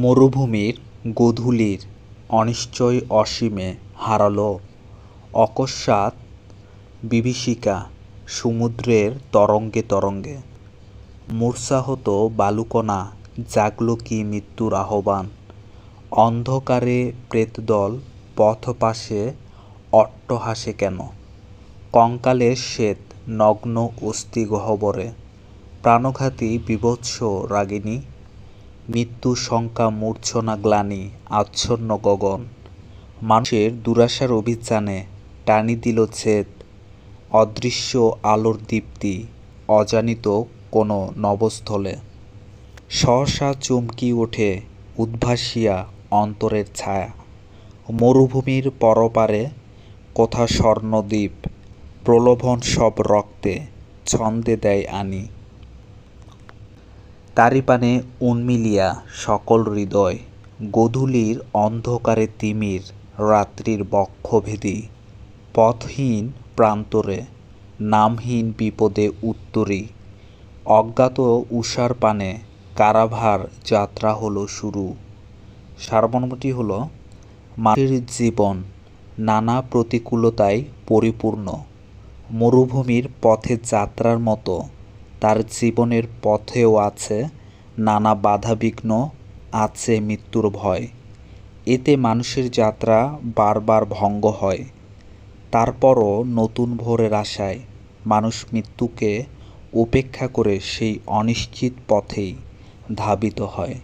মরুভূমির গোধূলির অনিশ্চয় অসীমে হারালো অকস্মাৎ বিভীষিকা সমুদ্রের তরঙ্গে তরঙ্গে। মূর্ছাহত বালুকণা জাগল কি মৃত্যুর আহ্বান। অন্ধকারে প্রেতদল পথপাশে অট্টহাসে কেন? কঙ্কালের শ্বেত নগ্ন অস্থি গহ্বরে প্রাণঘাতী বীভৎস রাগিণী মৃত্যু, শঙ্কা, মূর্ছনা, গ্লানি, আচ্ছন্ন গগন। মানুষের দুরাশার অভিযানে টানি দিল ছেদ, অদৃশ্য আলোর দীপ্তি, অজানিত কোনো নবস্থলে। সহসা চমকি ওঠে উদ্ভাসিয়া অন্তরের ছায়া। মরুভূমির পরপারে কোথা স্বর্ণদ্বীপ, প্রলোভন সব রক্তে ছন্দে দেয় আনি। তারি পানে উন্মিলিয়া সকল হৃদয়, গোধূলির অন্ধকারে তিমির রাত্রির বক্ষভেদী, পথহীন প্রান্তরে, নামহীন বিপদে উত্তরী, অজ্ঞাত উষার পানে কারাভার যাত্রা হলো শুরু। সারমর্মটি হলো মাটির জীবন নানা প্রতিকূলতায় পরিপূর্ণ, মরুভূমির পথে যাত্রার মতো তার জীবনের পথেও আছে, নানা বাধাবিঘ্ন আছে মৃত্যুর ভয়। এতে মানুষের যাত্রা বারবার ভঙ্গ হয়। তারপরও নতুন ভোরের আশায় মানুষ মৃত্যুকে উপেক্ষা করে সেই অনিশ্চিত পথেই ধাবিত হয়।